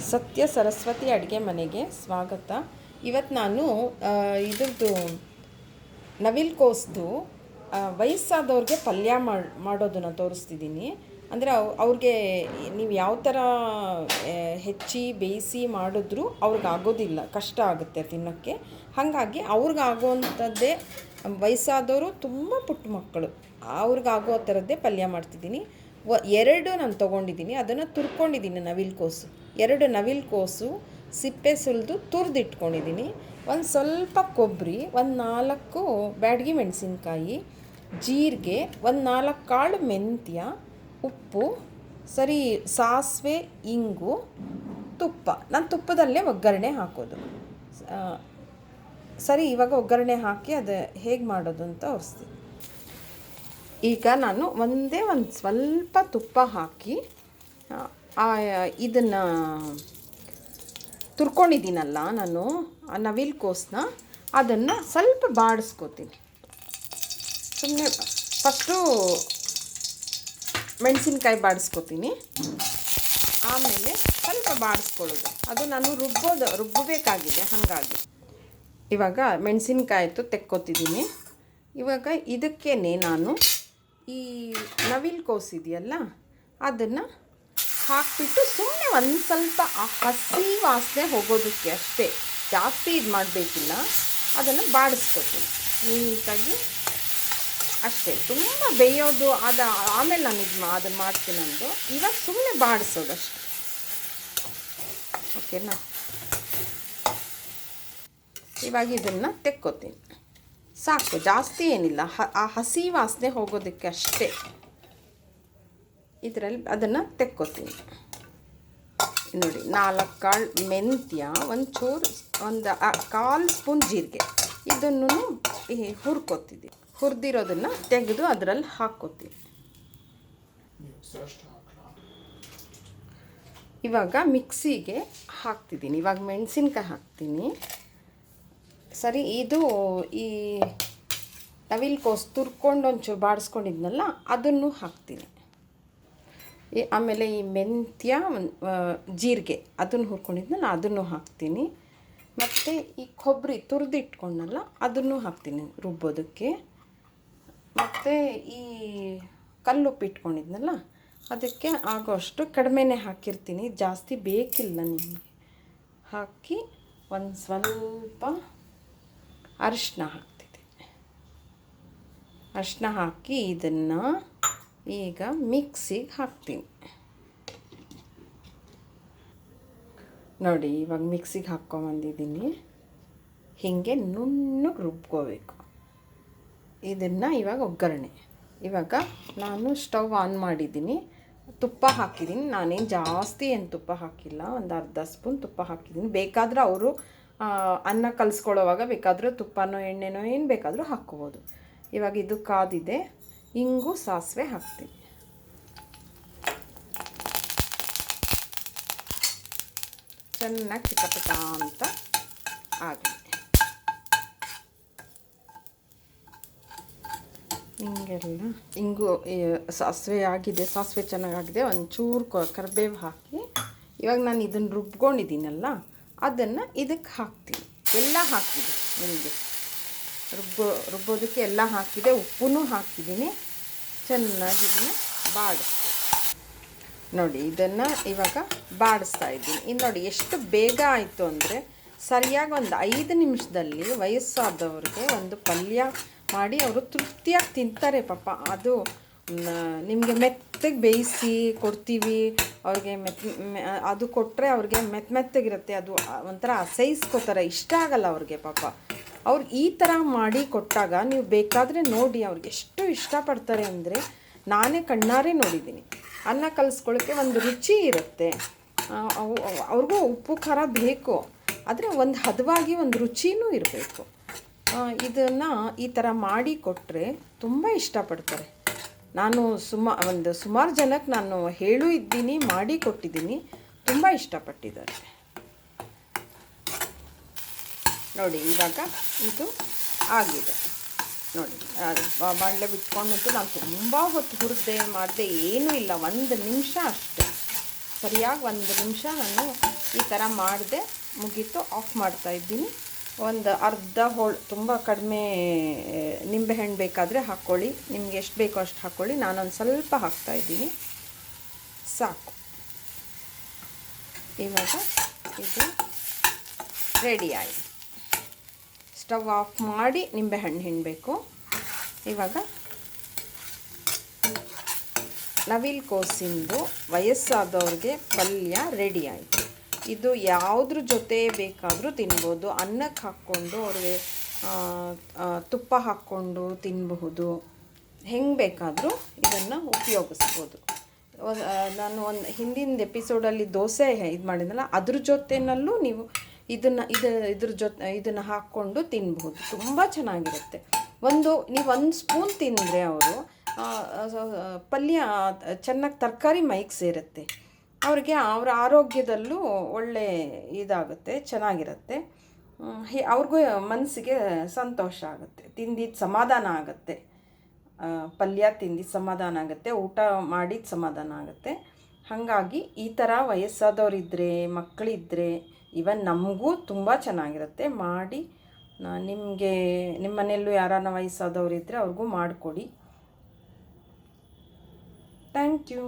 ಸತ್ಯ ಸರಸ್ವತಿ ಅಡುಗೆ ಮನೆಗೆ ಸ್ವಾಗತ. ಇವತ್ತು ನಾನು ಇದ್ರದ್ದು ನವಿಲ್ ಕೋಸ್ದು ವಯಸ್ಸಾದವ್ರಿಗೆ ಪಲ್ಯ ಮಾಡಿ ಮಾಡೋದನ್ನು ತೋರಿಸ್ತಿದ್ದೀನಿ. ಅಂದರೆ ಅವ್ರಿಗೆ ನೀವು ಯಾವ ಥರ ಹೆಚ್ಚಿ, ಬೇಯಿಸಿ ಮಾಡಿದ್ರೂ ಅವ್ರಿಗೆ ಆಗೋದಿಲ್ಲ, ಕಷ್ಟ ಆಗುತ್ತೆ ತಿನ್ನೋಕ್ಕೆ. ಹಾಗಾಗಿ ಅವ್ರಿಗಾಗೋವಂಥದ್ದೇ ವಯಸ್ಸಾದವರು ತುಂಬ ಪುಟ್ಟ ಮಕ್ಕಳು ಅವ್ರಿಗಾಗೋ ಥರದ್ದೇ ಪಲ್ಯ ಮಾಡ್ತಿದ್ದೀನಿ. ಎರಡು ನಾನು ತೊಗೊಂಡಿದ್ದೀನಿ ಅದನ್ನು ತುರ್ಕೊಂಡಿದ್ದೀನಿ ನವಿಲ್ ಕೋಸು. ಎರಡು ನವಿಲ್ ಕೋಸು, ಸಿಪ್ಪೆ ಸುಲಿದು ತುರಿದಿಟ್ಕೊಂಡಿದ್ದೀನಿ ಒಂದು ಸ್ವಲ್ಪ ಕೊಬ್ಬರಿ ಒಂದು ನಾಲ್ಕು ಬ್ಯಾಡಗಿ ಮೆಣಸಿನ್ಕಾಯಿ, ಜೀರಿಗೆ, ಒಂದು ನಾಲ್ಕು ಕಾಳು ಮೆಂತ್ಯ, ಉಪ್ಪು, ಸರಿ ಸಾಸಿವೆ, ಇಂಗು, ತುಪ್ಪ. ನಾನು ತುಪ್ಪದಲ್ಲೇ ಒಗ್ಗರಣೆ ಹಾಕೋದು. ಸರಿ ಇವಾಗ ಒಗ್ಗರಣೆ ಹಾಕಿ ಅದು ಹೇಗೆ ಮಾಡೋದು ಅಂತ ತೋರಿಸ್ತೀನಿ ಈಗ ನಾನು ಒಂದೇ ಒಂದು ಸ್ವಲ್ಪ ತುಪ್ಪ ಹಾಕಿ ಇದನ್ನು ತುರ್ಕೊಂಡಿದ್ದೀನಲ್ಲ ನಾನು ನವಿಲ್ ಕೋಸನ್ನ ಅದನ್ನು ಸ್ವಲ್ಪ ಬಾಡಿಸ್ಕೋತೀನಿ. ಸುಮ್ಮನೆ ಫಸ್ಟು ಮೆಣಸಿನ್ಕಾಯಿ ಬಾಡಿಸ್ಕೋತೀನಿ. ಆಮೇಲೆ ಸ್ವಲ್ಪ ಬಾಡಿಸ್ಕೊಳ್ಳೋದು. ಅದು ನಾನು ರುಬ್ಬೋದು, ರುಬ್ಬಬೇಕಾಗಿದೆ, ಹಾಗಾಗಿ. ಇವಾಗ ಮೆಣಸಿನ್ಕಾಯಿ ಆಯಿತು ತೆಕ್ಕೋತಿದ್ದೀನಿ. ಇವಾಗ ಇದಕ್ಕೇ ನಾನು ಈ ನವಿಲ್ ಕೋಸಿದೆಯಲ್ಲ, ಅದನ್ನು ಹಾಕ್ಬಿಟ್ಟು ಸುಮ್ಮನೆ ಒಂದು ಸ್ವಲ್ಪ ಆ ಹಸಿ ವಾಸನೆ ಹೋಗೋದಕ್ಕೆ ಅಷ್ಟೇ. ಜಾಸ್ತಿ ಇದು ಮಾಡಬೇಕಿಲ್ಲ. ಅದನ್ನು ಬಾಡಿಸ್ಕೊತೀನಿ ನೀಟಾಗಿ ಅಷ್ಟೇ. ತುಂಬ ಬೇಯೋದು, ಅದು ಆಮೇಲೆ ನಾನು ಇದು ಅದನ್ನು ಮಾಡ್ತೀನಿ ಅಂದು ಇವಾಗ ಸುಮ್ಮನೆ ಬಾಡಿಸೋದು ಅಷ್ಟೇ ಓಕೆನಾ? ಇವಾಗ ಇದನ್ನು ತೆಕ್ಕೋತೀನಿ. ಸಾಕು, ಜಾಸ್ತಿ ಏನಿಲ್ಲ. ಆ ಹಸಿ ವಾಸನೆ ಹೋಗೋದಕ್ಕೆ ಅಷ್ಟೇ. ಇದರಲ್ಲಿ ಅದನ್ನು ತೆಕ್ಕೋತೀನಿ. ನೋಡಿ, ನಾಲ್ಕು ಕಾಳು ಮೆಂತ್ಯ ಒಂದು ಚೂರು ಒಂದು ಕಾಲು ಸ್ಪೂನ್ ಜೀರಿಗೆ. ಇದನ್ನು ಹುರ್ಕೋತಿದ್ದೀನಿ ಹುರಿದಿರೋದನ್ನು ತೆಗೆದು ಅದರಲ್ಲಿ ಹಾಕ್ಕೋತೀನಿ. ಇವಾಗ ಮಿಕ್ಸಿಗೆ ಹಾಕ್ತಿದ್ದೀನಿ. ಇವಾಗ ಮೆಣಸಿನ್ಕಾಯಿ ಹಾಕ್ತೀನಿ. ಸರಿ, ಇದು ಈ ನವಿಲ್ ಕೋಸು ತುರ್ಕೊಂಡು ಒಂಚೂರು ಬಾಡಿಸ್ಕೊಂಡಿದ್ನಲ್ಲ, ಅದನ್ನು ಹಾಕ್ತೀನಿ. ಈ ಆಮೇಲೆ ಈ ಮೆಂತ್ಯ ಜೀರಿಗೆ, ಅದನ್ನು ಹುರ್ಕೊಂಡಿದ್ನಲ್ಲ, ಅದನ್ನು ಹಾಕ್ತೀನಿ. ಮತ್ತು ಈ ಕೊಬ್ಬರಿ ತುರಿದಿಟ್ಕೊಂಡಲ್ಲ, ಅದನ್ನು ಹಾಕ್ತೀನಿ ರುಬ್ಬೋದಕ್ಕೆ. ಮತ್ತು ಈ ಕಲ್ಲುಪ್ಪು ಇಟ್ಕೊಂಡಿದ್ನಲ್ಲ, ಅದಕ್ಕೆ ಆಗೋಷ್ಟು ಕಡಿಮೆನೇ ಹಾಕಿರ್ತೀನಿ. ಜಾಸ್ತಿ ಬೇಕಿಲ್ಲ ನಿಮಗೆ. ಹಾಕಿ ಒಂದು ಸ್ವಲ್ಪ ಅರಿಶಿನ ಹಾಕ್ತಿದ್ದೀನಿ ಅರಿಶಿನ ಹಾಕಿ ಇದನ್ನು ಈಗ ಮಿಕ್ಸಿಗೆ ಹಾಕ್ತೀನಿ. ನೋಡಿ, ಇವಾಗ ಮಿಕ್ಸಿಗೆ ಹಾಕ್ಕೊಂಬಂದಿದ್ದೀನಿ ಹೀಗೆ ನುಣ್ಣಗೆ ರುಬ್ಕೋಬೇಕು. ಇದನ್ನು ಇವಾಗ ಒಗ್ಗರಣೆ. ಇವಾಗ ನಾನು ಸ್ಟವ್ ಆನ್ ಮಾಡಿದ್ದೀನಿ. ತುಪ್ಪ ಹಾಕಿದ್ದೀನಿ. ನಾನೇನು ಜಾಸ್ತಿ ಏನು ತುಪ್ಪ ಹಾಕಿಲ್ಲ. ಒಂದು ಅರ್ಧ ಸ್ಪೂನ್ ತುಪ್ಪ ಹಾಕಿದ್ದೀನಿ. ಬೇಕಾದರೆ ಅವರು ಅನ್ನ ಕಲಿಸ್ಕೊಳ್ಳೋವಾಗ ಬೇಕಾದರೂ ತುಪ್ಪನೋ, ಎಣ್ಣೆನೋ ಏನು ಬೇಕಾದರೂ ಹಾಕ್ಕೋಬೋದು. ಇವಾಗ ಇದು ಕಾದಿದೆ. ಇಂಗು ಸಾಸಿವೆ ಹಾಕ್ತೀನಿ. ಚೆನ್ನಾಗಿ ಚಿಟಪಟ ಅಂತ ಆಗಲಿ ಹಿಂಗೆಲ್ಲ ಇಂಗು ಸಾಸಿವೆ ಆಗಿದೆ. ಸಾಸಿವೆ ಚೆನ್ನಾಗಾಗಿದೆ. ಒಂಚೂರು ಕರಿಬೇವು ಹಾಕಿ ಇವಾಗ ನಾನು ಇದನ್ನು ರುಬ್ಕೊಂಡಿದ್ದೀನಲ್ಲ ಅದನ್ನು ಇದಕ್ಕೆ ಹಾಕ್ತೀನಿ ಎಲ್ಲ ಹಾಕಿದೆ ನಿಮಗೆ. ರುಬ್ಬೋ, ರುಬ್ಬೋದಕ್ಕೆ ಎಲ್ಲ ಹಾಕಿದೆ ಉಪ್ಪು ಹಾಕಿದ್ದೀನಿ. ಚೆನ್ನಾಗಿ ಇದನ್ನು ಬಾಡಿಸ್ತೀನಿ ನೋಡಿ, ಇದನ್ನು ಇವಾಗ ಬಾಡಿಸ್ತಾ ಇದ್ದೀನಿ. ಇನ್ನು ನೋಡಿ, ಎಷ್ಟು ಬೇಗ ಆಯಿತು ಅಂದರೆ ಸರಿಯಾಗಿ ಒಂದು ಐದು ನಿಮಿಷದಲ್ಲಿ ವಯಸ್ಸಾದವ್ರಿಗೆ ಒಂದು ಪಲ್ಯ ಮಾಡಿ ಅವರು ತೃಪ್ತಿಯಾಗಿ ತಿಂತಾರೆ ಪಾಪ. ಅದು ನಿಮಗೆ ಮೆತ್ತಗೆ ಬೇಯಿಸಿ ಕೊಡ್ತೀವಿ, ಅವ್ರಿಗೆ ಮೆತ್ ಅದು ಕೊಟ್ಟರೆ ಅವ್ರಿಗೆ ಮೆತ್ತ ಮೆತ್ತಗಿರುತ್ತೆ. ಅದು ಒಂಥರ ಅಸಹಿಸ್ಕೋತಾರೆ. ಇಷ್ಟ ಆಗಲ್ಲ ಅವ್ರಿಗೆ ಪಾಪ. ಅವ್ರು ಈ ಥರ ಮಾಡಿ ಕೊಟ್ಟಾಗ ನೀವು ಬೇಕಾದರೆ ನೋಡಿ ಅವ್ರಿಗೆ ಎಷ್ಟು ಇಷ್ಟಪಡ್ತಾರೆ ಅಂದರೆ ನಾನೇ ಕಣ್ಣಾರೆ ನೋಡಿದ್ದೀನಿ. ಅನ್ನ ಕಲಿಸ್ಕೊಳ್ಳೋಕ್ಕೆ ಒಂದು ರುಚಿ ಇರುತ್ತೆ. ಅವ್ರಿಗೂ ಉಪ್ಪು, ಖಾರ ಬೇಕು. ಆದರೆ ಒಂದು ಹದವಾಗಿ ಒಂದು ರುಚಿನೂ ಇರಬೇಕು. ಇದನ್ನು ಈ ಥರ ಮಾಡಿ ಕೊಟ್ಟರೆ ತುಂಬ ಇಷ್ಟಪಡ್ತಾರೆ. ನಾನು ಸುಮಾ, ಒಂದು ಸುಮಾರು ಜನಕ್ಕೆ ನಾನು ಹೇಳು ಇದ್ದೀನಿ, ಮಾಡಿ ಕೊಟ್ಟಿದ್ದೀನಿ. ತುಂಬ ಇಷ್ಟಪಟ್ಟಿದ್ದಾರೆ. ನೋಡಿ, ಇವಾಗ ಇದು ಆಗಿದೆ. ನೋಡಿ ಬಾಣಲೆ ಬಿಟ್ಕೊಂಡಂತೂ ನಾನು ತುಂಬ ಹೊತ್ತು ಹುರಿದೆ, ಮಾಡಿದೆ ಏನೂ ಇಲ್ಲ. ಒಂದು ನಿಮಿಷ ಅಷ್ಟೇ. ಸರಿಯಾಗಿ ಒಂದು ನಿಮಿಷ ನಾನು ಈ ಥರ ಮಾಡಿದೆ, ಮುಗೀತು, ಆಫ್ ಮಾಡ್ತಾ ಇದ್ದೀನಿ. ಒಂದು ಅರ್ಧ ಹೋಳು ತುಂಬ ಕಡಿಮೆ ನಿಂಬೆಹಣ್ಣು ಬೇಕಾದರೆ ಹಾಕ್ಕೊಳ್ಳಿ ನಿಮ್ಗೆ ಎಷ್ಟು ಬೇಕೋ ಅಷ್ಟು ಹಾಕ್ಕೊಳ್ಳಿ ನಾನೊಂದು ಸ್ವಲ್ಪ ಹಾಕ್ತಾ ಇದ್ದೀನಿ. ಸಾಕು. ಇವಾಗ ಇದು ರೆಡಿ ಆಯಿತು. ಸ್ಟವ್ ಆಫ್ ಮಾಡಿ ನಿಂಬೆಹಣ್ಣು ಹಿಂಡಬೇಕು. ಇವಾಗ ನವಿಲ್ ಕೋಸಿಂದು ವಯಸ್ಸಾದವ್ರಿಗೆ ಪಲ್ಯ ರೆಡಿ ಆಯಿತು. ಇದು ಯಾವುದ್ರ ಜೊತೆ ಬೇಕಾದರೂ ತಿನ್ಬೋದು. ಅನ್ನಕ್ಕೆ ಹಾಕ್ಕೊಂಡು ಅವ್ರಿಗೆ ತುಪ್ಪ ಹಾಕ್ಕೊಂಡು ತಿನ್ನಬಹುದು ಹೆಂಗೆ ಬೇಕಾದರೂ ಇದನ್ನು ಉಪಯೋಗಿಸ್ಬೋದು. ನಾನು ಒಂದು ಹಿಂದಿನ ಎಪಿಸೋಡಲ್ಲಿ ದೋಸೆ ಇದು ಮಾಡಿದ್ನಲ್ಲ, ಅದ್ರ ಜೊತೆನಲ್ಲೂ ನೀವು ಇದನ್ನು, ಇದು, ಇದ್ರ ಜೊತೆ, ಇದನ್ನು ಹಾಕ್ಕೊಂಡು ತಿನ್ಬಹುದು. ತುಂಬ ಚೆನ್ನಾಗಿರುತ್ತೆ. ಒಂದು, ನೀವು ಒಂದು ಸ್ಪೂನ್ ತಿಂದರೆ ಅವರು ಪಲ್ಯ ಚೆನ್ನಾಗಿ ತರಕಾರಿ ಮೈಗೆ ಸೇರುತ್ತೆ. ಅವ್ರಿಗೆ ಅವರ ಆರೋಗ್ಯದಲ್ಲೂ ಒಳ್ಳೆ ಇದಾಗುತ್ತೆ, ಚೆನ್ನಾಗಿರುತ್ತೆ. ಅವ್ರಿಗೂ ಮನಸ್ಸಿಗೆ ಸಂತೋಷ ಆಗುತ್ತೆ. ತಿಂದಿದ್ದು ಸಮಾಧಾನ ಆಗುತ್ತೆ. ಪಲ್ಯ ತಿಂದಿದ್ದು ಸಮಾಧಾನ ಆಗುತ್ತೆ, ಊಟ ಮಾಡಿದ ಸಮಾಧಾನ ಆಗುತ್ತೆ. ಹಾಗಾಗಿ ಈ ಥರ ವಯಸ್ಸಾದವರಿದ್ದರೆ ಮಕ್ಕಳಿದ್ದರೆ ಇವನ್ ನಮಗೂ ತುಂಬ ಚೆನ್ನಾಗಿರುತ್ತೆ. ಮಾಡಿ ನಿಮಗೆ ನಿಮ್ಮ ಮನೆಯಲ್ಲೂ ಯಾರನ್ನ ವಯಸ್ಸಾದವರಿದ್ದರೆ ಅವ್ರಿಗೂ ಮಾಡಿಕೊಡಿ. Thank you.